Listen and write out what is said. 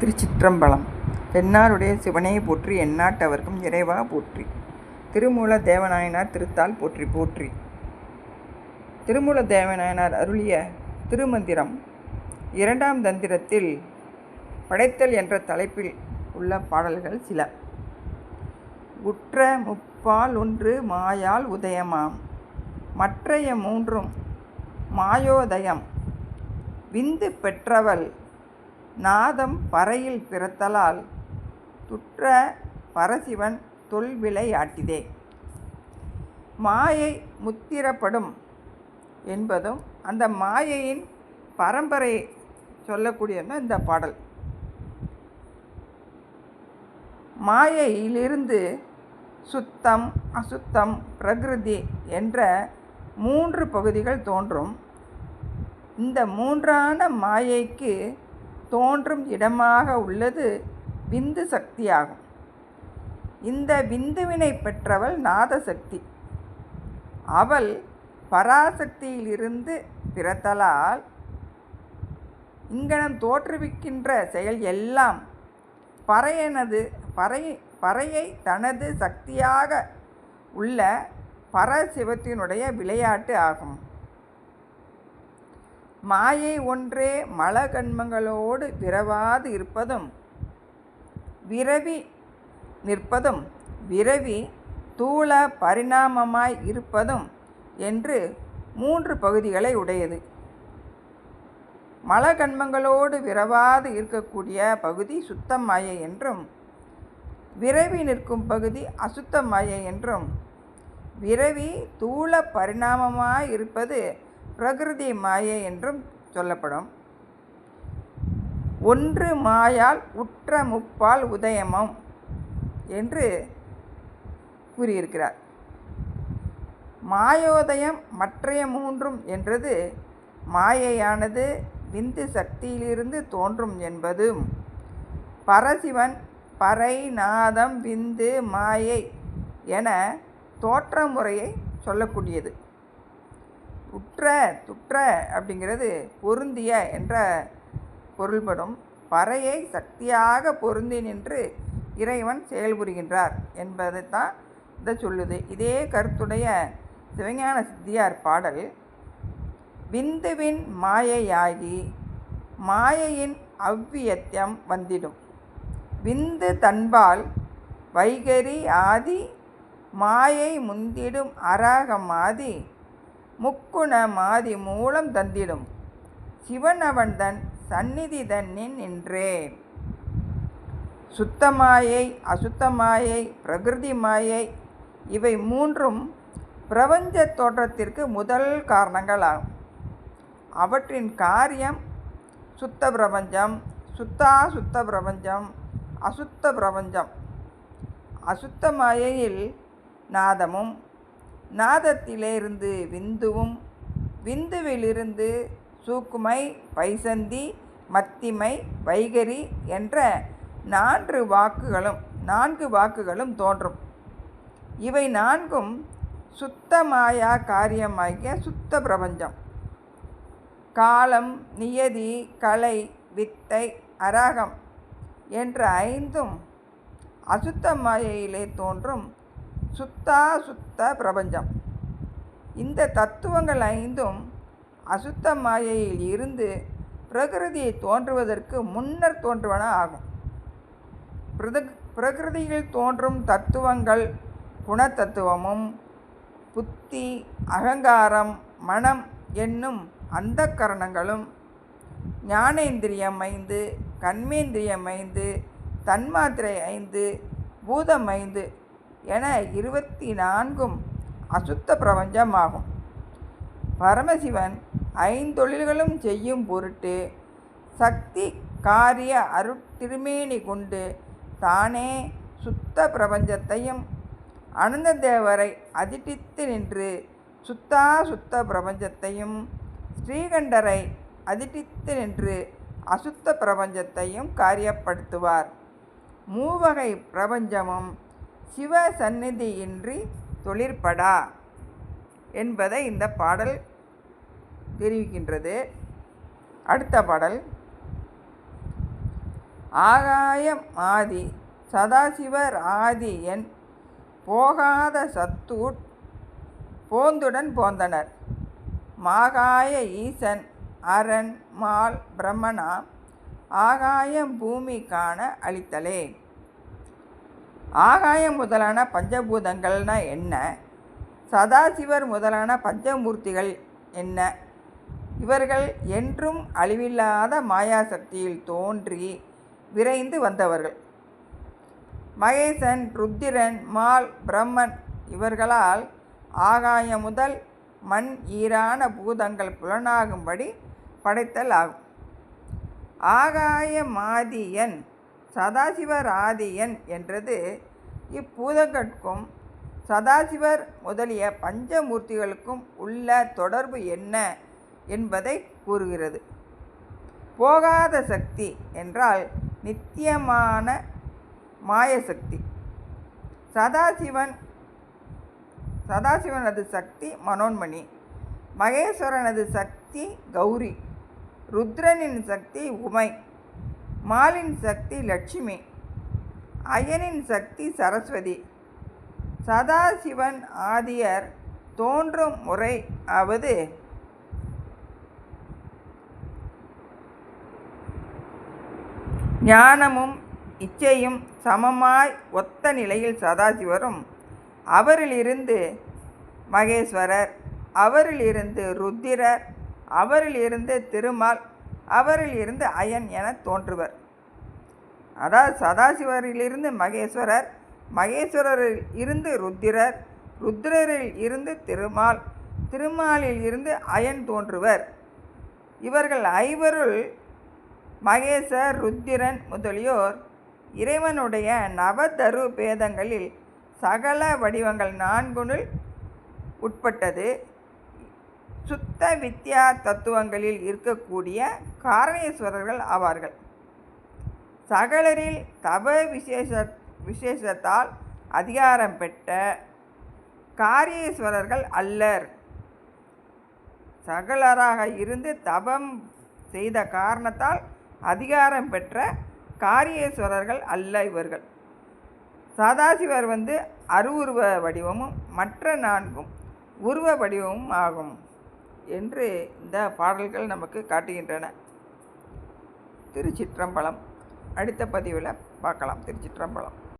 திருச்சிற்றம்பலம். தென்னாருடைய சிவனையை போற்றி எந்நாட்டவர்க்கும் இறைவா போற்றி. திருமூல தேவநாயனார் திருத்தால் போற்றி போற்றி. திருமூல தேவநாயனார் அருளிய திருமந்திரம். இரண்டாம் தந்திரத்தில் படைத்தல் என்ற தலைப்பில் உள்ள பாடல்கள் சில. உற்ற முப்பால் ஒன்று மாயால் உதயமாம். மற்றைய மூன்றும் மாயோதயம். விந்து பெற்றவள் நாதம் பறையில் பிறத்தலால் துற்ற பரசிவன் தொல்விளையாட்டிதே மாயை முத்திரப்படும் என்பதும் அந்த மாயையின் பரம்பரை சொல்லக்கூடியது இந்த பாடல். மாயையிலிருந்து சுத்தம் அசுத்தம் பிரகிருதி என்ற மூன்று பகுதிகள் தோன்றும். இந்த மூன்றான மாயைக்கு தோன்றும் இடமாக உள்ளது விந்து சக்தியாகும். இந்த விந்துவினை பெற்றவள் நாதசக்தி. அவள் பராசக்தியிலிருந்து பிறத்தலால் இங்கனம் தோற்றுவிக்கின்ற செயல் எல்லாம் பறையனது பறை பறையை தனது சக்தியாக உள்ள பரசிவத்தினுடைய விளையாட்டு ஆகும். மாயை ஒன்றே மலகண்மங்களோடு விரவாது இருப்பதும் விரவி நிற்பதும் விரவி தூள பரிணாமமாய் இருப்பதும் என்று மூன்று பகுதிகளை உடையது. மலகண்மங்களோடு விரவாது இருக்கக்கூடிய பகுதி சுத்த மாயை என்றும் விரவி நிற்கும் பகுதி அசுத்த மாயை என்றும் விரவி தூள பரிணாமமாய் இருப்பது பிரகிருதி மாயை என்றும் சொல்லப்படும். ஒன்று மாயால் உற்ற முப்பால் உதயமம் என்று கூறியிருக்கிறார். மாயோதயம் மற்றைய மூன்றும் என்றது மாயையானது விந்து சக்தியிலிருந்து தோன்றும் என்பதும் பரசிவன் பறை நாதம் விந்து மாயை என தோற்ற முறையை சொல்லக்கூடியது. உற்ற துற்ற அப்படிங்கிறது பொருந்திய என்ற பொருள்படும். பறையை சக்தியாக பொருந்தி நின்று இறைவன் செயல்புரிகின்றார் என்பதை தான் இதை சொல்லுது. இதே கருத்துடைய சிவஞான சித்தியார் பாடல் விந்துவின் மாயையாகி மாயையின் அவ்வியத்தியம் வந்திடும். விந்து தன்பால் வைகரி ஆதி மாயை முந்திடும் அரகமாதி முக்குண மாதி மூலம் தந்திடும். சிவன் அவன் தன் சந்நிதி தன்னின் நின்றே. சுத்தமாயை அசுத்தமாயை பிரகிருதி மாயை இவை மூன்றும் பிரபஞ்ச தோற்றத்திற்கு முதல் காரணங்களாகும் அவற்றின் காரியம் சுத்த பிரபஞ்சம் சுத்தா சுத்த பிரபஞ்சம் அசுத்த பிரபஞ்சம். அசுத்த மாயையில் நாதமும் நாதத்திலிருந்து விந்துவும் விந்துவிலிருந்து சூக்குமை பைசந்தி மத்திமை வைகரி என்ற நான்கு வாக்குகளும் நான்கு வாக்குகளும் தோன்றும். இவை நான்கும் சுத்தமாயா காரியமாகிய சுத்த பிரபஞ்சம். காலம் நியதி கலை வித்தை அரகம் என்ற ஐந்தும் அசுத்த மாயையிலே தோன்றும் சுத்தா சுத்த பிரபஞ்சம். இந்த தத்துவங்கள் ஐந்தும் அசுத்த மாயையில் இருந்து பிரகிருதியை தோன்றுவதற்கு முன்னர் தோன்றுவன ஆகும். பிரத பிரகிருதியில் தோன்றும் தத்துவங்கள் குணத்தத்துவமும் புத்தி அகங்காரம் மனம் என்னும் அந்த கரணங்களும் ஞானேந்திரியம் ஐந்து கண்மேந்திரியம் ஐந்து தன்மாத்திரை ஐந்து பூதம் ஐந்து என இருபத்தி நான்கும் அசுத்த பிரபஞ்சமாகும். பரமசிவன் ஐந்தொழில்களும் செய்யும் பொருட்டு சக்தி காரிய அருட்திருமேனி கொண்டு தானே சுத்த பிரபஞ்சத்தையும் அனந்த தேவரை அதிட்டித்து நின்று சுத்தா சுத்த பிரபஞ்சத்தையும் ஸ்ரீகண்டரை அதிட்டித்து நின்று அசுத்த பிரபஞ்சத்தையும் காரியப்படுத்துவார். மூவகை பிரபஞ்சமும் சிவ சந்நிதியின்றி தொழிற்படா என்பதை இந்த பாடல் தெரிவிக்கின்றது. அடுத்த பாடல். ஆகாயம் ஆதி சதாசிவர் ஆதி என் போகாத சத்தூட் போந்துடன் போந்தனர். மாகாய ஈசன் அரண் மால் பிரம்மணா ஆகாயம் பூமி காண அளித்தலே. ஆகாயம் முதலான பஞ்சபூதங்கள்னா என்ன? சதாசிவர் முதலான பஞ்சமூர்த்திகள் என்ன? இவர்கள் என்றும் அழிவில்லாத மாயாசக்தியில் தோன்றி விரைந்து வந்தவர்கள். மகேசன் ருத்திரன் மால் பிரம்மன் இவர்களால் ஆகாயம் முதல் மண் ஈரான பூதங்கள் புலனாகும்படி படைத்தல் ஆகும். ஆகாய மாதியன் சதாசிவர் ஆதியன் என்றது இப்பூதங்கட்கும். சதாசிவர் முதலிய பஞ்சமூர்த்திகளுக்கும் உள்ள தொடர்பு என்ன என்பதை கூறுகிறது. போகாத சக்தி என்றால் நித்தியமான மாயசக்தி. சதாசிவன் சதாசிவனது சக்தி மனோன்மணி. மகேஸ்வரனது சக்தி கௌரி. ருத்ரனின் சக்தி உமை. மாலின் சக்தி லட்சுமி அயனின் சக்தி சரஸ்வதி. சதாசிவன் ஆதியர் தோன்றும் முறை அவது ஞானமும் இச்சையும் சமமாய் ஒத்த நிலையில் சதாசிவரும். அவரிலிருந்து மகேஸ்வரர் அவரிலிருந்து ருத்திரர் அவரிலிருந்து திருமால் அவரிலிருந்து அயன் என தோன்றுவர். அதாவது சதாசிவரிலிருந்து மகேஸ்வரர் மகேஸ்வரரில் இருந்து ருத்திரர் ருத்திரரில் இருந்து திருமால் திருமாலில் இருந்து அயன் தோன்றுவர். இவர்கள் ஐவருள் மகேசர் ருத்திரன் முதலியோர் இறைவனுடைய நவதரு பேதங்களில் சகல வடிவங்கள் நான்குனுள் உட்பட்டது. சுத்த வித்யா தத்துவங்களில் இருக்கக்கூடிய காரணேஸ்வரர்கள் ஆவார்கள். சகலரில் தப விசேஷ விசேஷத்தால் அதிகாரம் பெற்ற காரியேஸ்வரர்கள் அல்லர். சகலராக இருந்து தபம் செய்த காரணத்தால் அதிகாரம் பெற்ற காரியேஸ்வரர்கள் அல்ல இவர்கள். சதாசிவர் வந்து அருவுருவ வடிவமும் மற்ற நான்கும் உருவ வடிவமும் ஆகும் என்று இந்த பாடல்கள் நமக்கு காட்டுகின்றன. திருச்சிற்றம்பலம். அடுத்த பதிவில் பார்க்கலாம். திருச்சிற்றம்பலம்